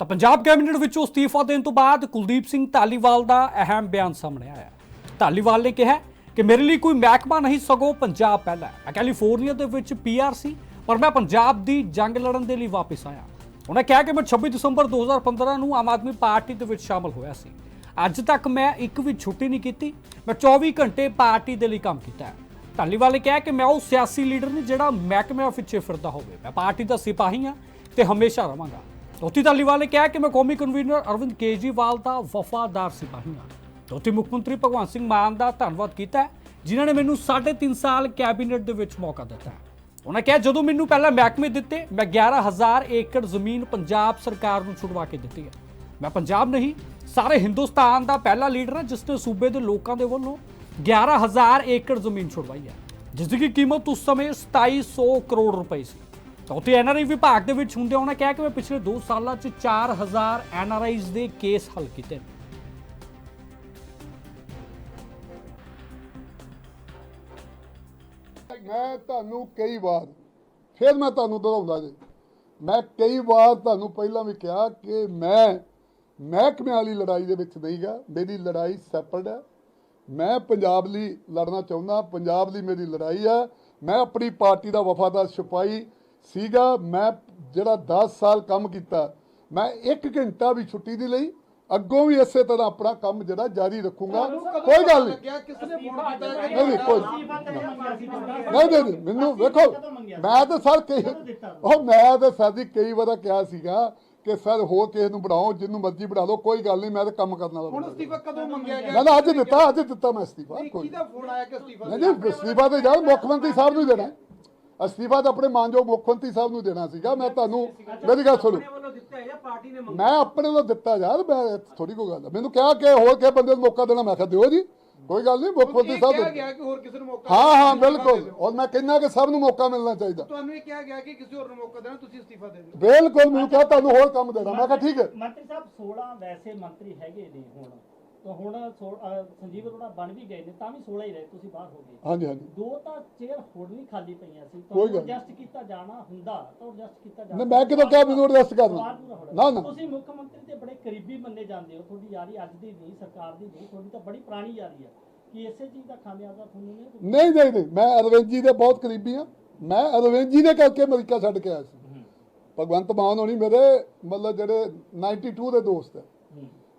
ਤਾਂ ਪੰਜਾਬ ਕੈਬਨਿਟ ਵਿੱਚੋਂ ਅਸਤੀਫਾ ਦੇਣ ਤੋਂ ਬਾਅਦ ਕੁਲਦੀਪ ਸਿੰਘ ਧਾਲੀਵਾਲ ਦਾ ਅਹਿਮ ਬਿਆਨ ਸਾਹਮਣੇ ਆਇਆ। ਧਾਲੀਵਾਲ ਨੇ ਕਿਹਾ ਕਿ ਮੇਰੇ ਲਈ ਕੋਈ ਮਹਿਕਮਾ ਨਹੀਂ, ਸਗੋਂ ਪੰਜਾਬ ਪਹਿਲਾ ਹੈ। ਮੈਂ ਕੈਲੀਫੋਰਨੀਆ ਦੇ ਵਿੱਚ ਪੀਆਰ ਸੀ, ਪਰ ਮੈਂ ਪੰਜਾਬ ਦੀ ਜੰਗ ਲੜਨ ਦੇ ਲਈ ਵਾਪਸ ਆਇਆ। ਉਹਨਾਂ ਕਿਹਾ ਕਿ ਮੈਂ 26 ਦਸੰਬਰ 2015 ਨੂੰ ਆਮ ਆਦਮੀ ਪਾਰਟੀ ਦੇ ਵਿੱਚ ਸ਼ਾਮਲ ਹੋਇਆ ਸੀ। ਅੱਜ ਤੱਕ ਮੈਂ ਇੱਕ ਵੀ ਛੁੱਟੀ ਨਹੀਂ ਕੀਤੀ, ਮੈਂ 24 ਘੰਟੇ ਪਾਰਟੀ ਦੇ ਲਈ ਕੰਮ ਕੀਤਾ ਧਾਲੀਵਾਲ ਨੇ ਕਿਹਾ ਕਿ ਮੈਂ ਉਹ ਸਿਆਸੀ ਲੀਡਰ ਨਹੀਂ ਜਿਹੜਾ ਮਹਿਕਮਿਆਂ ਪਿੱਛੇ ਫਿਰਦਾ ਹੋਵੇ। ਮੈਂ ਪਾਰਟੀ ਦਾ ਸਿਪਾਹੀ ਹਾਂ ਤੇ ਹਮੇਸ਼ਾ ਰਵਾਂਗਾ। ਉੱਥੇ ਧਾਲੀਵਾਲ ਨੇ ਕਿਹਾ ਕਿ ਮੈਂ ਕੌਮੀ ਕਨਵੀਨਰ ਅਰਵਿੰਦ ਕੇਜਰੀਵਾਲ ਦਾ ਵਫਾਦਾਰ ਸਿਪਾਹੀ ਹਾਂ ਉੱਥੇ ਮੁੱਖ ਮੰਤਰੀ ਭਗਵੰਤ ਸਿੰਘ ਮਾਨ ਦਾ ਧੰਨਵਾਦ ਕੀਤਾ ਹੈ, ਜਿਨ੍ਹਾਂ ਨੇ ਮੈਨੂੰ 3.5 ਸਾਲ ਕੈਬਨਿਟ ਦੇ ਵਿੱਚ ਮੌਕਾ ਦਿੱਤਾ ਹੈ। ਉਹਨਾਂ ਕਿਹਾ ਜਦੋਂ ਮੈਨੂੰ ਪਹਿਲਾਂ ਮਹਿਕਮੇ ਦਿੱਤੇ ਮੈਂ 11000 ਏਕੜ ਜ਼ਮੀਨ ਪੰਜਾਬ ਸਰਕਾਰ ਨੂੰ ਛੁਡਵਾ ਕੇ ਦਿੱਤੀ ਹੈ। ਮੈਂ ਪੰਜਾਬ ਨਹੀਂ ਸਾਰੇ ਹਿੰਦੁਸਤਾਨ ਦਾ ਪਹਿਲਾ ਲੀਡਰ ਹਾਂ ਜਿਸ ਨੇ ਸੂਬੇ ਦੇ ਲੋਕਾਂ ਦੇ ਵੱਲੋਂ 11000 ਏਕੜ ਜ਼ਮੀਨ ਛੁਡਵਾਈ ਹੈ। ਜਿਸ ਦੀ ਕੀਮਤ ਉਸ ਸਮੇਂ 2700 ਕਰੋੜ ਰੁਪਏ ਸੀ। ਤਾਂ ਉੱਥੇ ਐਨਆਰਆਈ ਵਿਭਾਗ ਦੇ ਵਿੱਚ ਹੁੰਦੇ ਉਹਨਾਂ ਕਿਹਾ ਕਿ ਮੈਂ ਪਿਛਲੇ 2 ਸਾਲਾਂ 'ਚ 4000 ਐਨਆਰਆਈਜ਼ ਦੇ ਕੇਸ ਹੱਲ ਕੀਤੇ। ਨੇ ਮੈਂ ਤੁਹਾਨੂੰ ਕਈ ਵਾਰ, ਫਿਰ ਮੈਂ ਤੁਹਾਨੂੰ ਦੁਹਰਾਉਂਦਾ ਜੀ। ਮੈਂ ਕਈ ਵਾਰ ਤੁਹਾਨੂੰ ਪਹਿਲਾਂ ਵੀ ਕਿਹਾ ਕਿ ਮੈਂ ਮਹਿਕਮੇ ਵਾਲੀ ਲੜਾਈ ਦੇ ਵਿੱਚ ਨਹੀਂ ਗਾ, ਮੇਰੀ ਲੜਾਈ ਸੈਪਰੇਟ ਹੈ। ਮੈਂ ਪੰਜਾਬ ਲਈ ਲੜਨਾ ਚਾਹੁੰਦਾ, ਪੰਜਾਬ ਲਈ ਮੇਰੀ ਲੜਾਈ ਹੈ। ਮੈਂ ਆਪਣੀ ਪਾਰਟੀ ਦਾ ਵਫਾਦਾਰ ਸਿਪਾਹੀ ਸੀਗਾ ਮੈਂ ਜਿਹੜਾ 10 ਸਾਲ ਕੰਮ ਕੀਤਾ ਮੈਂ 1 ਘੰਟਾ ਵੀ ਛੁੱਟੀ ਨਹੀਂ ਲਈ ਅੱਗੋਂ ਵੀ ਇਸੇ ਤਰ੍ਹਾਂ ਆਪਣਾ ਕੰਮ ਜਿਹੜਾ ਜਾਰੀ ਰੱਖੂੰਗਾ। ਕੋਈ ਗੱਲ ਨਹੀਂ। ਨੇ ਨਹੀਂ ਨਹੀਂ ਕੋਈ ਨਹੀਂ। ਨਹੀਂ ਨਹੀਂ ਮੈਨੂੰ ਵੇਖੋ ਮੈਂ ਤਾਂ ਸਰ ਕਈ ਉਹ ਮੈਂ ਤਾਂ ਸਾਡੀ ਕਈ ਵਾਰ ਕਿਹਾ ਸੀਗਾ ਕਿ ਸਰ ਹੋਰ ਕਿਸੇ ਨੂੰ ਬਣਾਓ ਜਿੰਨੂੰ ਮਰਜ਼ੀ ਬਣਾ ਲਓ ਕੋਈ ਗੱਲ ਨਹੀਂ ਮੈਂ ਤਾਂ ਕੰਮ ਕਰਨ ਵਾਲਾ ਹੁਣ। ਅਸਤੀਫਾ ਕਦੋਂ ਮੰਗਿਆ ਗਿਆ ਮੈਂ ਤਾਂ ਅੱਜ ਦਿੱਤਾ ਅੱਜ ਦਿੱਤਾ ਮੈਂ ਅਸਤੀਫਾ ਕੋਈ ਕਿਹਦਾ ਫੋਨ ਆਇਆ ਕਿ ਅਸਤੀਫਾ ਨਹੀਂ। ਨਹੀਂ ਅਸਤੀਫਾ ਤੇ ਯਾਰ ਮੁੱਖ ਮੰਤਰੀ ਸਾਹਿਬ ਨੂੰ ਦੇਣਾ। ਅਸਤੀਫਾ ਤਾਂ ਆਪਣੇ ਮਾਨਯੋਗ ਮੁੱਖ ਮੰਤਰੀ ਸਾਹਿਬ ਨੂੰ ਦੇਣਾ ਸੀਗਾ। ਮੈਂ ਤੁਹਾਨੂੰ ਮੇਰੀ ਗੱਲ ਸੁਣੋ। ਵੱਲੋਂ ਦਿੱਤਾ ਹੈ ਜਾਂ ਪਾਰਟੀ ਨੇ ਮੈਂ ਆਪਣੇ ਵੱਲੋਂ ਦਿੱਤਾ ਯਾਰ ਮੈਂ ਥੋੜੀ ਕੋਈ ਗੱਲ। ਮੈਨੂੰ ਕਿਹਾ ਕਿ ਹੋਰ ਕਿਸੇ ਬੰਦੇ ਨੂੰ ਮੌਕਾ ਦੇਣਾ ਮੈਂ ਕਿਹਾ ਦਿਓ ਜੀ। ਕੋਈ ਗੱਲ ਨਹੀਂ ਮੁੱਖ ਮੰਤਰੀ ਸਾਹਿਬ ਕਿਹਾ ਦੇ- ਗਿਆ ਕਿ ਹੋਰ ਕਿਸੇ ਨੂੰ ਮੌਕਾ ਹਾਂ ਹਾਂ। ਬਿਲਕੁਲ। ਔਰ ਮੈਂ ਕਹਿੰਦਾ ਕਿ ਸਭ ਨੂੰ ਮੌਕਾ ਮਿਲਣਾ ਚਾਹੀਦਾ। ਤੁਹਾਨੂੰ ਇਹ ਕਿਹਾ ਗਿਆ ਕਿ ਕਿਸੇ ਹੋਰ ਨੂੰ ਮੌਕਾ ਦੇਣਾ ਤੁਸੀਂ ਅਸਤੀਫਾ ਦੇ ਦਿਓ। ਬਿਲਕੁਲ ਮੈਨੂੰ ਕਿਹਾ ਤੁਹਾਨੂੰ ਹੋਰ ਕੰਮ ਦੇਣਾ। ਮੈਂ ਕਿਹਾ ਠੀਕ ਹੈ। ਮੰਤਰੀ ਸਾਹਿਬ 16 ਵੈਸੇ ਮੰਤਰੀ ਹੈਗੇ ਨੇ ਹੁਣ। ਤਾਂ ਹੁਣ ਸੋ- ਅਹ ਸੰਜੀਵ ਅਰੋੜਾ ਬਣ ਵੀ ਗਏ ਨੇ ਤਾਂ ਵੀ 16 ਹੀ ਰਹੇ ਤੁਸੀਂ ਬਾਹਰ ਹੋ ਗਏ। ਹਾਂਜੀ ਹਾਂਜੀ। ਦੋ ਤਾਂ ਚੇਅਰ ਹੋਰ ਵੀ ਖਾਲੀ ਪਈਆਂ ਸੀ ਕੋਈ ਗੱਲ ਐਡਜਸਟ ਕੀਤਾ ਜਾਣਾ ਹੁੰਦਾ ਤਾਂ ਐਡਜਸਟ ਕੀਤਾ ਜਾਣਾ ਨਹੀਂ ਮੈਂ ਕਿਦੋਂ ਕਿਹਾ ਮੈਨੂੰ ਐਡਜਸਟ ਕਰਨਾ? ਸਵਾਲ ਪੂਰਾ ਹੋਣਾ। ਨਾ ਨਾ। ਤੁਸੀਂ ਮੁੱਖ ਮੰਤਰੀ ਦੇ ਬੜੇ ਕਰੀਬੀ ਮੰਨੇ ਜਾਂਦੇ ਹੋ ਤੁਹਾਡੀ ਯਾਰੀ ਅੱਜ ਦੀ ਨਹੀਂ ਸਰਕਾਰ ਦੀ ਨਹੀਂ ਤੁਹਾਡੀ ਤਾਂ ਬੜੀ ਪੁਰਾਣੀ ਯਾਰੀ ਹੈ ਕਿ ਇਸੇ ਚੀਜ਼ ਦਾ ਖਾਮਿਆਜ਼ਾ ਤੁਹਾਨੂੰ ਨਹੀਂ ਨਹੀਂ ਨਹੀਂ ਨਹੀਂ ਮੈਂ ਅਰਵਿੰਦ ਜੀ ਦੇ ਬਹੁਤ ਕਰੀਬੀ ਹਾਂ ਮੈਂ ਅਰਵਿੰਦ ਜੀ ਦੇ ਕਰਕੇ ਅਮਰੀਕਾ ਛੱਡ ਕੇ ਆਇਆ ਸੀ। ਭਗਵੰਤ ਮਾਨ ਹੋਣੀ ਮੇਰੇ ਮਤਲਬ ਜਿਹੜੇ 92 ਦੇ ਦੋਸਤ ਹੈ।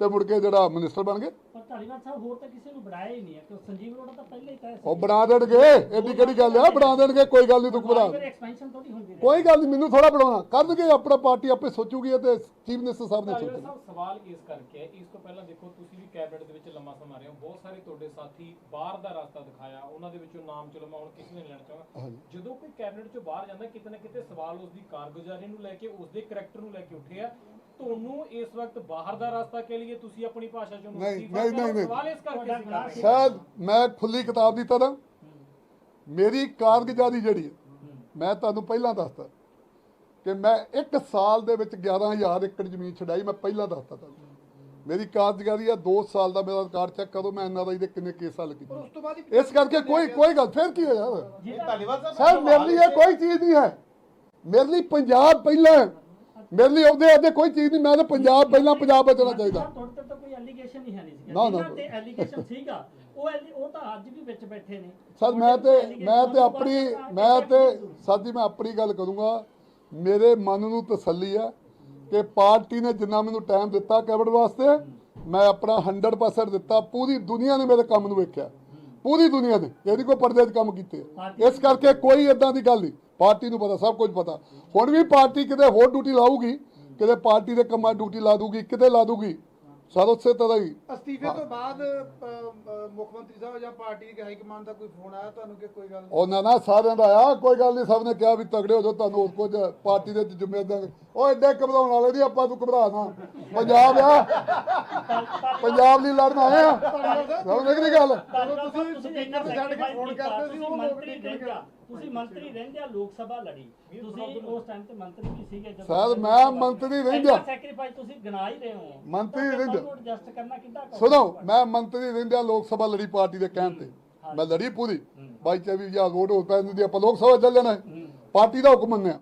ਤੇ ਮੁੜ ਕੇ ਜਿਹੜਾ ਮਿਨਿਸਟਰ ਬਣ ਗਏ। ਪਰ ਧਾਲੀਵਾਲ ਸਾਹਿਬ ਹੋਰ ਤਾਂ ਕਿਸੇ ਨੂੰ ਬਣਾਇਆ ਹੀ ਨਹੀਂ ਹੈ ਕਿ ਸੰਜੀਵ ਅਰੋੜਾ ਤਾਂ ਪਹਿਲਾਂ ਹੀ ਤੈਅ ਸੀ। ਉਹ ਬਣਾ ਦੇਣਗੇ ਐਡੀ ਕਿਹੜੀ ਗੱਲ ਆ? ਬਣਾ ਦੇਣਗੇ ਕੋਈ ਗੱਲ ਨਹੀਂ ਤੂੰ ਘਬਰਾ ਫਿਰ ਐਕਸਪੈਂਸ਼ਨ ਥੋੜੀ ਹੁੰਦੀ ਰਹੀ। ਕੋਈ ਗੱਲ ਨਹੀਂ ਮੈਨੂੰ ਥੋੜਾ ਬਣਾਉਣਾ। ਕਰਨਗੇ ਆਪਣਾ ਪਾਰਟੀ ਆਪੇ ਸੋਚੂਗੀ ਤੇ ਚੀਫ ਮਿਨਿਸਟਰ ਸਾਹਿਬ ਨੇ ਧਾਲੀਵਾਲ ਸੋਚਣਾ ਸਾਹਿਬ ਸਵਾਲ ਇਸ ਕਰਕੇ ਹੈ ਇਸ ਤੋਂ ਪਹਿਲਾਂ ਦੇਖੋ ਤੁਸੀਂ ਵੀ ਕੈਬਨਿਟ ਦੇ ਵਿੱਚ ਲੰਮਾ ਸਮਾਂ ਰਹੇ ਹੋ। ਬਹੁਤ ਸਾਰੇ ਤੁਹਾਡੇ ਸਾਥੀ ਬਾਹਰ ਦਾ ਰਸਤਾ ਦਿਖਾਇਆ ਉਹਨਾਂ ਦੇ ਵਿੱਚੋਂ ਨਾਮ ਚਲੋ ਮੈਂ ਹੁਣ ਕਿਸੇ ਨੇ ਲੈਣਾ ਚਾਹਾਂ ਜਦੋਂ ਕੋਈ ਕੈਬਨਿਟ ਚੋਂ ਬਾਹਰ ਜਾਂਦਾ ਕਿਤੇ ਨਾ ਕਿਤੇ ਸਵਾਲ ਉਸ ਦੀ ਕਾਰਗੁਜ਼ਾਰੀ ਨੂੰ ਲੈ ਕੇ ਉਸ ਦੇ ਕਰੈਕਟਰ ਨੂੰ ਲੈ ਕੇ ਉੱਠਿਆ ਤੁਹਾਨੂੰ ਇਸ ਵਕਤ ਬਾਹਰ ਦਾ ਰਸਤਾ ਕਹਿ ਲਈਏ ਤੁਸੀਂ ਆਪਣੀ ਭਾਸ਼ਾ ਚੋਂ ਨਹੀਂ, ਅਸਤੀਫਾ ਨਹੀਂ। ਨਹੀਂ, ਨਹੀਂ। ਸਵਾਲ ਇਸ ਕਰਕੇ ਸੀ ਕਰ ਰਹੇ ਹਾਂ। ਸ਼ਾਇਦ ਮੈਂ ਖੁੱਲੀ ਕਿਤਾਬ ਦੀ ਤਰ੍ਹਾਂ ਮੇਰੀ ਕਾਰਗੁਜ਼ਾਰੀ ਜਿਹੜੀ ਹੈ ਮੈਂ ਤੁਹਾਨੂੰ ਪਹਿਲਾਂ ਦੱਸਤਾ ਕਿ ਮੈਂ 1 ਸਾਲ ਦੇ ਵਿੱਚ 11000 ਏਕੜ ਜ਼ਮੀਨ ਛਡਾਈ ਮੈਂ ਪਹਿਲਾਂ ਦੱਸਤਾ ਤੁਹਾਨੂੰ ਮੇਰੀ ਕਾਰਗੁਜ਼ਾਰੀ ਆ 2 ਸਾਲ ਦਾ ਮੇਰਾ ਰਿਕਾਰਡ ਚੈੱਕ ਕਰੋ ਮੈਂ ਐਨਆਰਆਈ ਦੇ ਕਿੰਨੇ ਕੇਸ ਹੱਲ ਪਰ ਕੀਤੇ ਉਸ ਤੋਂ ਬਾਅਦ ਹੀ ਇਸ ਕਰਕੇ ਕੋਈ ਕੋਈ ਗੱਲ ਫਿਰ ਕੀ ਹੋਇਆ ਧਾਲੀਵਾਲ ਸਾਹਿਬ ਸਰ ਮੇਰੇ ਲਈ ਇਹ ਕੋਈ ਚੀਜ਼ ਨਹੀਂ ਹੈ ਮੇਰੇ ਲਈ ਪੰਜਾਬ ਪਹਿਲਾਂ ਹੈ ਮੇਰੇ ਲਈ ਉਹਦੇ ਅੱਗੇ ਕੋਈ ਚੀਜ਼ ਨਹੀਂ ਮੈਂ ਤਾਂ ਪੰਜਾਬ ਪਹਿਲਾਂ ਪੰਜਾਬ ਬਚਣਾ ਚਾਹੀਦਾ। ਤੁਹਾਡੇ ਤੇ ਤਾਂ ਕੋਈ ਐਲੀਗੇਸ਼ਨ ਹੀ ਹੈ ਨਹੀਂ ਸੀਗਾ। ਨਾ, ਨਾ। ਜਿਨ੍ਹਾਂ ਤੇ ਐਲੀਗੇਸ਼ਨ ਸੀਗਾ ਉਹ ਐਲੀ- ਉਹ ਤਾਂ ਅੱਜ ਵੀ ਵਿੱਚ ਬੈਠੇ ਨੇ। ਸਰ ਮੈਂ ਤੇ ਮੈਂ ਤੇ ਆਪਣੀ ਮੈਂ ਤੇ ਜੀ ਮੈਂ ਆਪਣੀ ਗੱਲ ਕਰੂੰਗਾ। ਮੇਰੇ ਮਨ ਨੂੰ ਤਸੱਲੀ ਹੈ ਕਿ ਪਾਰਟੀ ਨੇ ਜਿੰਨਾ ਮੈਨੂੰ ਟਾਈਮ ਦਿੱਤਾ ਕੈਬਨਿਟ ਵਾਸਤੇ ਮੈਂ ਆਪਣਾ 100% ਦਿੱਤਾ। ਪੂਰੀ ਦੁਨੀਆ ਨੇ ਮੇਰੇ ਕੰਮ ਨੂੰ ਵੇਖਿਆ। ਪੂਰੀ ਦੁਨੀਆ ਨੇ ਇਹਦੀ ਕੋਈ ਪਰਦੇ 'ਚ ਕੰਮ ਕੀਤੇ। ਆ। ਇਸ ਕਰਕੇ ਕੋਈ ਇਦਾਂ ਦੀ ਗੱਲ ਨਹੀਂ। ਪਾਰਟੀ ਨੂੰ ਪਤਾ ਸਭ ਕੁਝ ਪਤਾ। ਹੁਣ ਵੀ ਪਾਰਟੀ ਕਿਤੇ ਹੋਰ ਡਿਊਟੀ ਲਾਊਗੀ ਕਿਤੇ ਪਾਰਟੀ ਦੇ ਕੰਮਾਂ 'ਚ ਡਿਊਟੀ ਲਾ ਦੂਗੀ ਕਿਤੇ ਲਾ ਦੂਗੀ। ਸਰ ਉਸੇ ਤਰ੍ਹਾਂ ਹੀ। ਅਸਤੀਫੇ ਤੋਂ ਬਾਅਦ ਅ, ਅ, ਮੁੱਖ ਮੰਤਰੀ ਸਾਹਿਬ ਜਾਂ ਪਾਰਟੀ ਦੇ ਹਾਈ ਕਮਾਂਡ ਦਾ ਕੋਈ ਫੋਨ ਆਇਆ ਤੁਹਾਨੂੰ ਕਿ ਕੋਈ ਗੱਲ? ਉਹਨਾਂ ਨਾਲ ਸਾਰਿਆਂ ਦਾ ਆ ਕੋਈ ਗੱਲ ਨਹੀਂ। ਸਭ ਨੇ ਕਿਹਾ ਵੀ ਤਗੜੇ ਹੋ ਜਾਓ ਤੁਹਾਨੂੰ ਹੋਰ ਕੁਝ ਪਾਰਟੀ ਦੇ ਜ਼ਿੰਮੇਦਾਰ ਉਹ ਐਡੇ ਘਬਰਾਉਣ ਵਾਲੇ ਨਹੀਂ ਆਪਾਂ ਤੂੰ ਘਬਰਾਣਾ ਪੰਜਾਬ ਆ। ਪੰਜਾਬ ਲਈ ਲੜਨ ਆਏ ਆ। ਸਮਝ ਗਈ ਗੱਲ। ਤੁਸੀਂ ਸਪੀਕਰ ਤੇ ਛੱਡ ਕੇ ਫੋਨ ਕਰਦੇ ਸੀ, ਉਹ ਲੋਕ ਮੰਤਰੀ ਰਹਿੰਦੇ ਆ ਤੁਸੀਂ ਮੰਤਰੀ ਰਹਿੰਦੇ ਆ ਲੋਕ ਸਭਾ ਲੜੀ। ਤੁਸੀਂ ਉਸ ਟਾਈਮ ਤੇ ਮੰਤਰੀ ਵੀ ਸੀਗੇ ਜਦੋਂ ਸਰ ਮੈਂ ਮੰਤਰੀ ਰਹਿੰਦਾ। ਸੈਕਰੀਫਾਈਸ ਤੁਸੀਂ ਗਿਣਾ ਹੀ ਰਹੇ ਹੋ। ਮੰਤਰੀ ਰਹਿੰਦਾ। ਐਡਜਸਟ ਕਰਨਾ ਕਿੱਦਾਂ ਕਰੋਗੇ? ਸੁਣੋ ਮੈਂ ਮੰਤਰੀ ਰਹਿੰਦਿਆਂ ਲੋਕ ਸਭਾ ਲੜੀ ਪਾਰਟੀ ਦੇ ਕਹਿਣ ਤੇ। ਮੈਂ ਲੜੀ ਪੂਰੀ। ਬਾਈ ਚਵੀ ਜਾਂ ਵੋਟ ਹੋ ਪੈਂਦੀ ਆਪਾਂ ਲੋਕ ਸਭਾ ਚੱਲ ਜਾਣਾ। ਪਾਰਟੀ ਦਾ ਹੁਕਮ ਮੰਨਿਆ।